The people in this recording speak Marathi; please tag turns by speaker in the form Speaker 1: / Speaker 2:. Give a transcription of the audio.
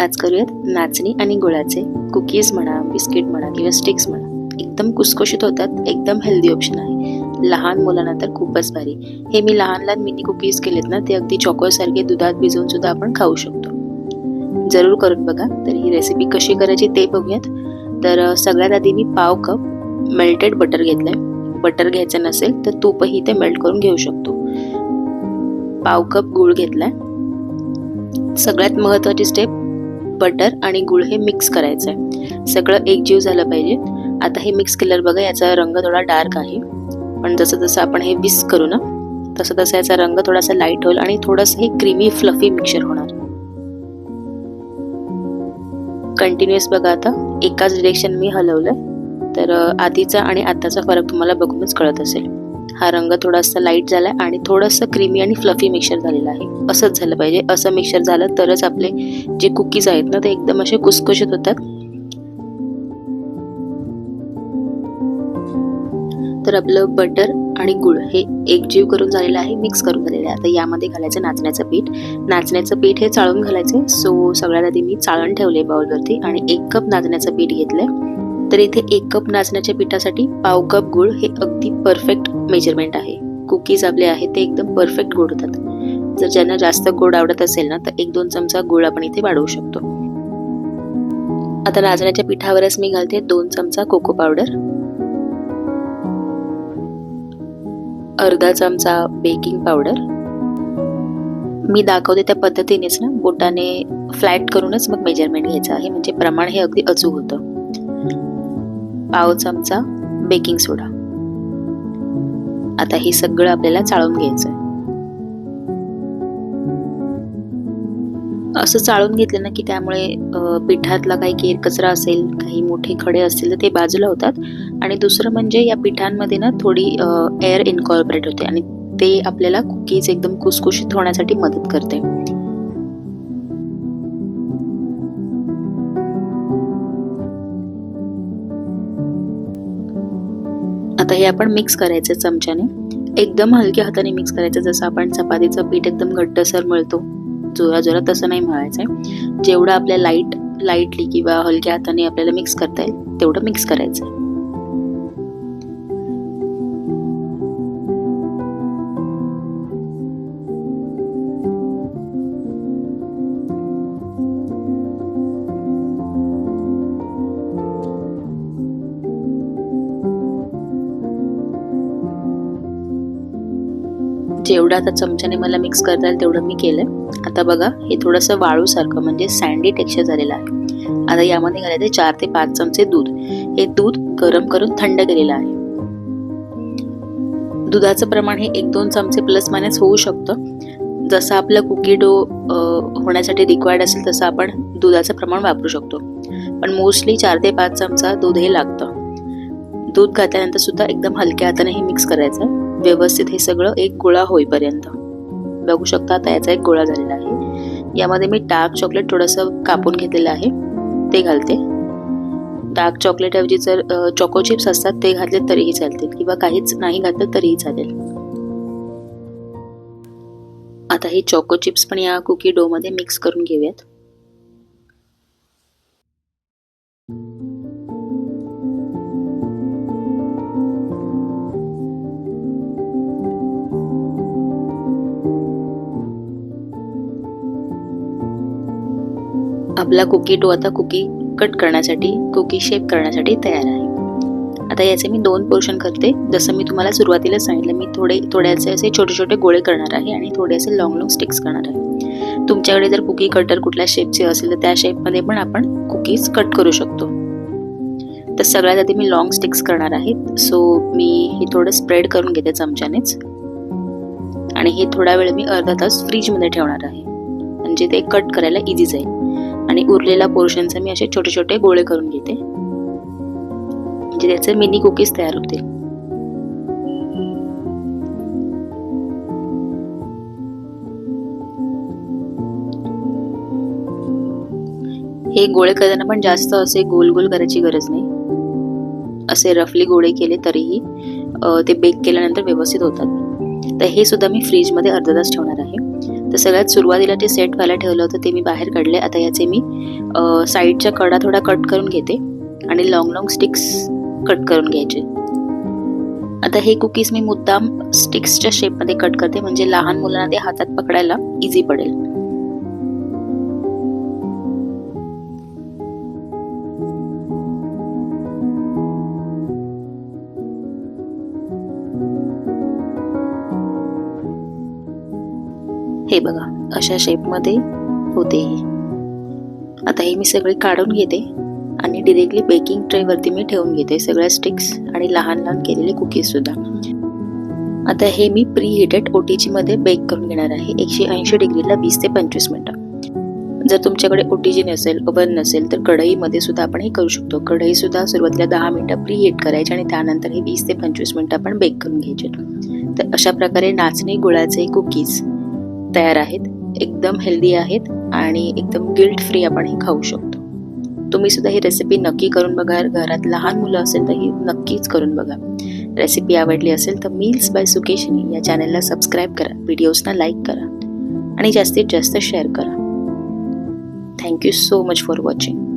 Speaker 1: आज करूयात नाचणी आणि गुळाचे. कुकीज म्हणा बिस्किट म्हणा किंवा स्टिक्स म्हणा. एकदम कुसकुशीत होतात एकदम हेल्दी ऑप्शन आहे. लहान मुलांना तर खूपच भारी. हे मी लहान लहान मिनी कुकीज केलेत ना ते अगदी चॉकोसारखे दुधात भिजवून सुद्धा आपण खाऊ शकतो. जरूर करून बघा तर ही रेसिपी कशी करायची ते बघूयात. तर सगळ्यात आधी मी पाव कप मेल्टेड बटर घेतलंय. बटर घ्यायचं नसेल तर तूपही इथे मेल्ट करून घेऊ शकतो. पाव कप गूळ घेतलाय. सगळ्यात महत्वाची स्टेप बटर आणि गुळ हे मिक्स करायचं आहे सगळं एकजीव झालं पाहिजे. आता हे मिक्स केल्यावर बघा याचा रंग थोडा डार्क आहे. पण जसं जसं आपण हे विस्क करू ना तसं तसं याचा रंग थोडासा लाइट होईल आणि थोडंसं हे क्रीमी फ्लफी मिक्सर होणार. कंटिन्युअस बघा आता. एकाच डिरेक्शन मी हलवलं तर आधीचा आणि आताचा फरक तुम्हाला बघूनच कळत असेल. हा रंग थोडासा लाइट झालाय आणि थोडंसं क्रीमी आणि फ्लफी मिक्सर झालेलं आहे. असंच झालं पाहिजे. असं मिक्सर झालं तरच आपले जे कुकीज आहेत ना ते एकदम असे कुसकुशीत होतात. तर आपलं बटर आणि गुळ हे एकजीव करून झालेलं आहे मिक्स करून झालेलं आहे. आता यामध्ये घालायचं नाचण्याचं पीठ. नाचण्याचं पीठ हे चाळून घालायचं. सो सगळ्यात आधी मी चाळण ठेवले बाउलवरती आणि एक कप नाचण्याचं पीठ घेतलंय. तर इथे एक कप नाचण्याच्या पिठासाठी पाव कप गुळ हे अगदी परफेक्ट मेजरमेंट आहे. कुकीज आपले आहेत ते एकदम परफेक्ट गोड होतात. जर ज्यांना जास्त गोड आवडत असेल ना तर एक दोन चमचा गुळ आपण इथे वाढवू शकतो. आता नाचण्याच्या पिठावरच मी घालते दोन चमचा कोको पावडर अर्धा चमचा बेकिंग पावडर मी दाखवते त्या पद्धतीनेच ना बोटाने फ्लॅट करूनच मग मेजरमेंट घ्यायचं आहे. म्हणजे प्रमाण हे अगदी अचूक होतं. पाव चमचा बेकिंग सोडा. आता हे सगळं आपल्याला चाळून घ्यायचं असं चाळून घेतलं ना की त्यामुळे पिठातला काही केर कचरा असेल काही मोठे खडे असतील तर ते बाजूला होतात. आणि दुसरं म्हणजे या पिठांमध्ये ना थोडी एअर इनकॉर्पोरेट होते आणि ते आपल्याला कुकीज एकदम कुसकुशीत होण्यासाठी मदत करते. आता हे आपण मिक्स करायचं चमच्याने. एकदम हलक्या हाताने मिक्स करायचं. जसं आपण चपातीचं पीठ एकदम घट्टसर मळतो. जोरा जोरा तसं नाही मळायचं जेवढं आपल्या लाइट लाईटली किंवा हलक्या हाताने आपल्याला मिक्स करता येईल तेवढं मिक्स करायचं जेवढं आता चमच्याने मला मिक्स करता येईल तेवढं मी केलं आता बघा हे थोडंसं वाळूसारखं म्हणजे सँडी टेक्स्चर झालेलं आहे. आता यामध्ये घालायचे चार ते पाच चमचे दूध. हे दूध गरम करून थंड केलेलं आहे. दुधाचं प्रमाण हे एक दोन चमचे प्लस मायनस होऊ शकतं. जसं आपलं कुकी डो होण्यासाठी रिक्वायर्ड असेल तसं आपण दुधाचं प्रमाण वापरू शकतो. पण मोस्टली चार ते पाच चमचा दूध हे लागतं. दूध घातल्यानंतर सुद्धा एकदम हलक्या हाताने हे मिक्स करायचं. व्यवस्थित हे सगळं एक गोळा होईपर्यंत. बघू शकता आता याचा एक गोळा झालेला आहे. यामध्ये मी डार्क चॉकलेट थोडंसं कापून घेतलेलं आहे. ते घालते. डार्क चॉकलेटऐवजी जर चॉको चिप्स असतात ते घातले तरीही चालतील किंवा काहीच नाही घातलं तरीही चालेल. आता हे चॉको चिप्स पण या कुकी डोमध्ये मिक्स करून घेऊयात. आपला कुकी डो आता कुकी कट करण्यासाठी कुकी शेप करण्यासाठी तयार आहे. आता याचे मी दोन पोर्शन करते. जसं मी तुम्हाला सुरुवातीला सांगितलं मी थोडे थोड्याचे असे छोटे छोटे गोळे करणार आहे आणि थोडे असे लॉंग लॉंग स्टिक्स करणार आहे. तुमच्याकडे जर कुकी कटर कुठल्या शेपचे असेल तर त्या शेपमध्ये पण आपण कुकीज कट करू शकतो. तर सगळ्यात आधी मी लॉंग स्टिक्स करणार आहेत सो मी हे थोडं स्प्रेड करून घेते चमच्यानेच. आणि हे थोडा वेळ मी अर्धा तास फ्रीजमध्ये ठेवणार आहे. म्हणजे ते कट करायला इझी जाईल. आणि उरलेला पोर्शनचा मी असे छोटे छोटे गोळे करून घेते. म्हणजे त्याचे मिनी कुकीज तयार होतील. हे गोळे करताना पण जास्त असे गोल गोल करायची गरज नाही. असे रफली गोळे केले तरीही ते बेक केल्यानंतर व्यवस्थित होतात. तर हे सुद्धा मी फ्रीजमध्ये अर्धा तास ठेवणार आहे. तर सगळ्यात सुरुवातीला ते सेट व्हायला ठेवलं होतं ते मी बाहेर काढले. आता याचे मी साईडच्या कडा थोडा कट करून घेते आणि लॉंग लॉंग स्टिक्स कट करून घ्यायचे. आता हे कुकीज मी मुद्दाम स्टिक्सच्या शेपमध्ये कट करते म्हणजे लहान मुलांना ते हातात पकडायला इझी पडेल. हे बघा अशा शेपमध्ये होते आता हे मी सगळे काढून घेते आणि डिरेक्टली बेकिंग ट्रेवरती मी ठेवून घेते सगळ्या स्टिक्स आणि लहान लहान केलेले कुकीजसुद्धा आता हे मी प्री हिटेड टी जीमध्ये बेक करून घेणार आहे. एकशे ऐंशी डिग्रीला वीस ते पंचवीस मिनटं. जर तुमच्याकडे ओटीजी नसेल ओव्हन नसेल तर कढईमध्ये सुद्धा आपण हे करू शकतो. कढईसुद्धा सुरुवातीला दहा मिनटं प्री हिट करायची आणि त्यानंतर हे वीस ते पंचवीस मिनटं आपण बेक करून घ्यायचे. तर अशा प्रकारे नाचणी गुळाचे कुकीज तयार आहेत एकदम हेल्दी आहेत आणि एकदम गिल्ट फ्री आपण हे खाऊ शकतो. तुम्ही सुद्धा ही रेसिपी नक्की करून बघा. घरात लहान मुलं असेल तर ही नक्कीच करून बघा. रेसिपी आवडली असेल तर मील्स बाय सुकेशनी या चॅनलला सबस्क्राईब करा. व्हिडिओजना लाईक करा. आणि जास्तीत जास्त शेअर करा. Thank you so much for watching